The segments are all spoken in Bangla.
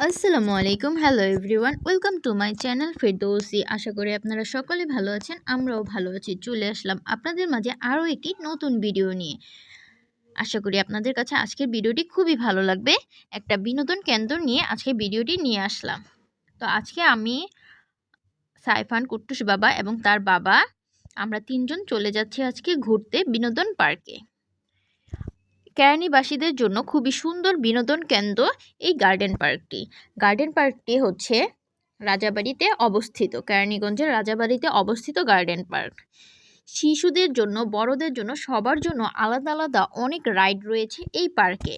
আসসালামু আলাইকুম। Hello everyone welcome to my channel Ferdousi আশা করি আপনারা সকলে ভালো আছেন, আমরাও ভালো আছি। চলে আসলাম আপনাদের মাঝে আরও একটি নতুন ভিডিও নিয়ে। আশা করি আপনাদের কাছে আজকের ভিডিওটি খুবই ভালো লাগবে। একটা বিনোদন কেন্দ্র নিয়ে আজকে ভিডিওটি নিয়ে আসলাম। তো আজকে আমি সাইফান কুট্টুস বাবা এবং তার বাবা, আমরা তিনজন চলে যাচ্ছি আজকে ঘুরতে বিনোদন পার্কে। কেরানীবাসীদের জন্য খুবই সুন্দর বিনোদন কেন্দ্র এই গার্ডেন পার্কটি। গার্ডেন পার্কটি হচ্ছে রাজাবাড়িতে অবস্থিত, কেরানীগঞ্জের রাজাবাড়িতে অবস্থিত গার্ডেন পার্ক। শিশুদের জন্য, বড়দের জন্য, সবার জন্য আলাদা আলাদা অনেক রাইড রয়েছে এই পার্কে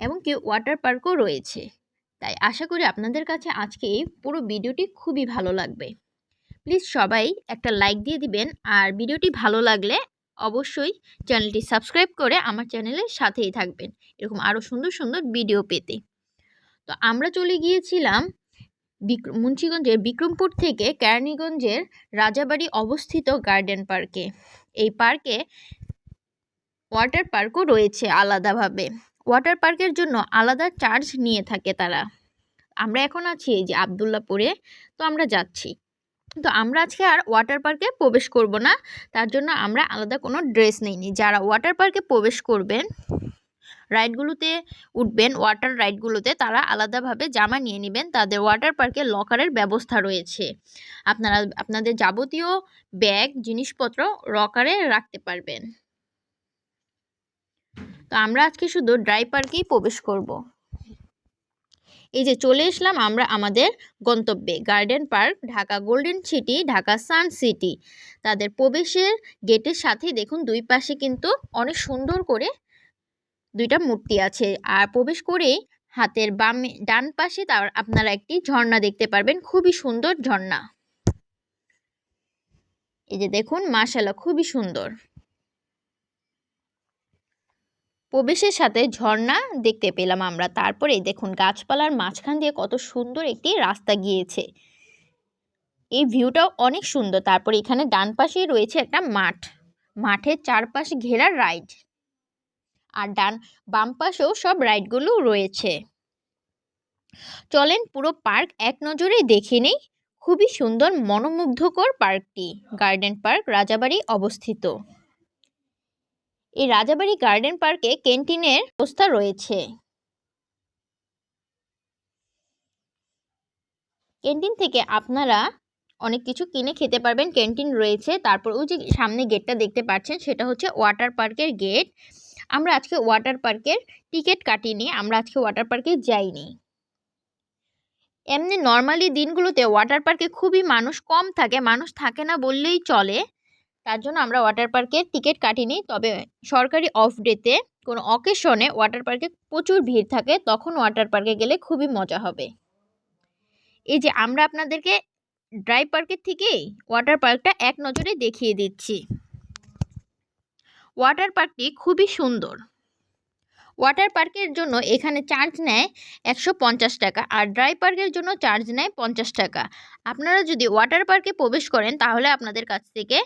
এমনকি ওয়াটার পার্কও রয়েছে। তাই আশা করি আপনাদের কাছে আজকে এই পুরো ভিডিওটি খুবই ভালো লাগবে। প্লিজ সবাই একটা লাইক দিয়ে দিবেন আর ভিডিওটি ভালো লাগলে অবশ্যই চ্যানেলটি সাবস্ক্রাইব করে আমার চ্যানেলের সাথেই থাকবেন। এরকম আরও সুন্দর সুন্দর ভিডিও পেতে। তো আমরা চলে গিয়েছিলাম মুন্সীগঞ্জের বিক্রমপুর থেকে কেরানীগঞ্জের রাজাবাড়ি অবস্থিত গার্ডেন পার্কে। এই পার্কে ওয়াটার পার্কও রয়েছে আলাদাভাবে। ওয়াটার পার্কের জন্য আলাদা চার্জ নিয়ে থাকে তারা। আমরা এখন আছি এই যে আবদুল্লাপুরে। তো আমরা যাচ্ছি। তো আমরা আজকে আর ওয়াটার পার্কে প্রবেশ করব না। তার জন্য আমরা আলাদা কোনো ড্রেস নিইনি। যারা ওয়াটার পার্কে প্রবেশ করবেন রাইডগুলোতে উঠবেন ওয়াটার রাইডগুলোতে তারা আলাদাভাবে জামা নিয়ে নেবেন। তাদের ওয়াটার পার্কে লকারের ব্যবস্থা রয়েছে। আপনারা, আপনাদের যাবতীয় ব্যাগ জিনিসপত্র লকারে রাখতে পারবেন। তো আমরা আজকে শুধু ড্রাই পার্কেই প্রবেশ করব। এই যে চলে এসলাম আমরা আমাদের গন্তব্যে garden park Dhaka golden city Dhaka sun city তাদের প্রবেশের গেটের সাথে দেখুন দুই পাশে কিন্তু অনেক সুন্দর করে দুইটা মূর্তি আছে। আর প্রবেশ করেই হাতের বামে, ডান পাশে তার আপনারা একটি ঝর্ণা দেখতে পারবেন, খুবই সুন্দর ঝর্ণা। এই যে দেখুন মাশাল্লাহ খুবই সুন্দর। প্রবেশের সাথে ঝর্ণা দেখতে পেলাম আমরা। তারপরে দেখুন, গাছপালার মাঝখান দিয়ে কত সুন্দর একটি রাস্তা গিয়েছে। এই ভিউটাও অনেক সুন্দর। তারপরে এখানে ডান পাশেই রয়েছে একটা মাঠ। মাঠের চারপাশ ঘেরা রাইড। আর ডান, বাম পাশেও সব রাইডগুলো রয়েছে। চলেন পুরো পার্ক এক নজরে দেখে নেই। খুবই সুন্দর, মনোমুগ্ধকর পার্কটি। গার্ডেন পার্ক, রাজাবাড়ি অবস্থিত। এই রাজাবাড়ি গার্ডেন পার্কে ক্যান্টিনের ব্যবস্থা রয়েছে। ক্যান্টিন থেকে আপনারা অনেক কিছু কিনে খেতে পারবেন। ক্যান্টিন রয়েছে। তারপর ওই যে সামনে গেটটা দেখতে পাচ্ছেন, সেটা হচ্ছে ওয়াটার পার্কের গেট। আমরা আজকে ওয়াটার পার্কের টিকিট কাটিনি, আমরা আজকে ওয়াটার পার্কে যাইনি। এমনি নর্মালি দিনগুলোতে ওয়াটার পার্কে খুবই মানুষ কম থাকে, মানুষ থাকে না বললেই চলে। তার জন্য আমরা ওয়াটার পার্কের টিকিট কাটিনি। তবে সরকারি অফ ডেতে কোনো অকেশনে ওয়াটার পার্কে প্রচুর ভিড় থাকে, তখন ওয়াটার পার্কে গেলে খুবই মজা হবে। এই যে আমরা আপনাদেরকে ড্রাই পার্কের থেকেই ওয়াটার পার্কটা এক নজরে দেখিয়ে দিচ্ছি। ওয়াটার পার্কটি খুবই সুন্দর। ওয়াটার পার্কের জন্য এখানে চার্জ নেয় একশো পঞ্চাশ টাকা আর ড্রাই পার্কের জন্য চার্জ নেয় পঞ্চাশ টাকা। আপনারা যদি ওয়াটার পার্কে প্রবেশ করেন, তাহলে আপনাদের কাছ থেকে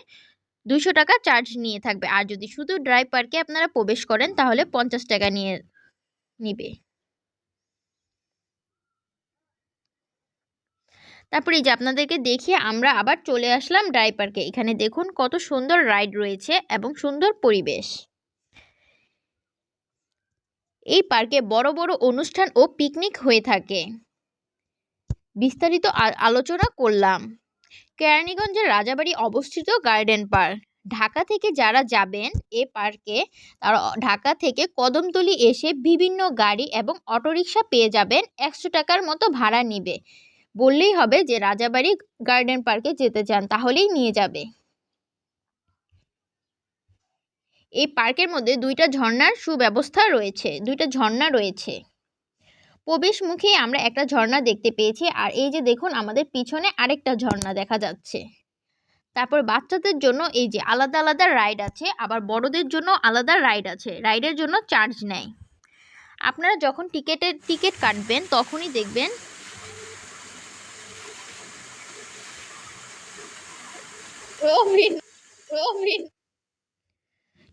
দুশো টাকা চার্জ নিয়ে থাকবে। আর যদি শুধু ড্রাই পার্কে আপনারা প্রবেশ করেন, তাহলে পঞ্চাশ টাকা নিয়ে নিবে। তারপরে এই যে আপনাদেরকে দেখিয়ে আমরা আবার চলে আসলাম ড্রাই পার্কে এখানে দেখুন কত সুন্দর রাইড রয়েছে এবং সুন্দর পরিবেশ। এই পার্কে বড় বড় অনুষ্ঠান ও পিকনিক হয়ে থাকে। বিস্তারিত আলোচনা করলাম। কেরানীগঞ্জের রাজাবাড়ি অবস্থিত গার্ডেন পার্ক। ঢাকা থেকে যারা যাবেন এ পার্কে, তারা ঢাকা থেকে কদমতলি এসে বিভিন্ন গাড়ি এবং অটোরিকশা পেয়ে যাবেন। একশো টাকার মতো ভাড়া নিবে। বললেই হবে যে রাজাবাড়ি গার্ডেন পার্কে যেতে চান, তাহলেই নিয়ে যাবে। এই পার্কের মধ্যে দুইটা ঝর্ণার সুব্যবস্থা রয়েছে। দুইটা ঝর্ণা রয়েছে। প্রবেশ মুখে আমরা একটা ঝর্ণা দেখতে পেয়েছি। আর এই যে দেখুন, আমাদের পিছনে আরেকটা ঝর্ণা দেখা যাচ্ছে। তারপর বাচ্চাদের জন্য এই যে আলাদা আলাদা রাইড আছে, আবার বড়দের জন্য আলাদা রাইড আছে। রাইডের জন্য চার্জ নেয় আপনারা যখন টিকেটের, টিকিট কাটবেন, তখনই দেখবেন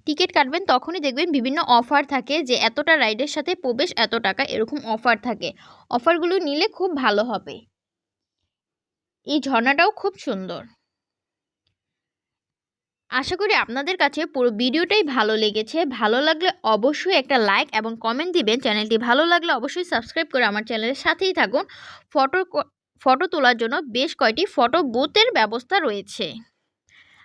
টিকিট কাটবেন, তখনই দেখবেন বিভিন্ন অফার থাকে যে এতটা রাইডের সাথে প্রবেশ এত টাকা, এরকম অফার থাকে। অফারগুলো নিলে খুব ভালো হবে। এই ঝর্ণাটাও খুব সুন্দর। আশা করি আপনাদের কাছে পুরো ভিডিওটাই ভালো লেগেছে। ভালো লাগলে অবশ্যই একটা লাইক এবং কমেন্ট দিবেন। চ্যানেলটি ভালো লাগলে অবশ্যই সাবস্ক্রাইব করে আমার চ্যানেলের সাথেই থাকুন। ফটো ফটো তোলার জন্য বেশ কয়টি ফটো বুথের ব্যবস্থা রয়েছে।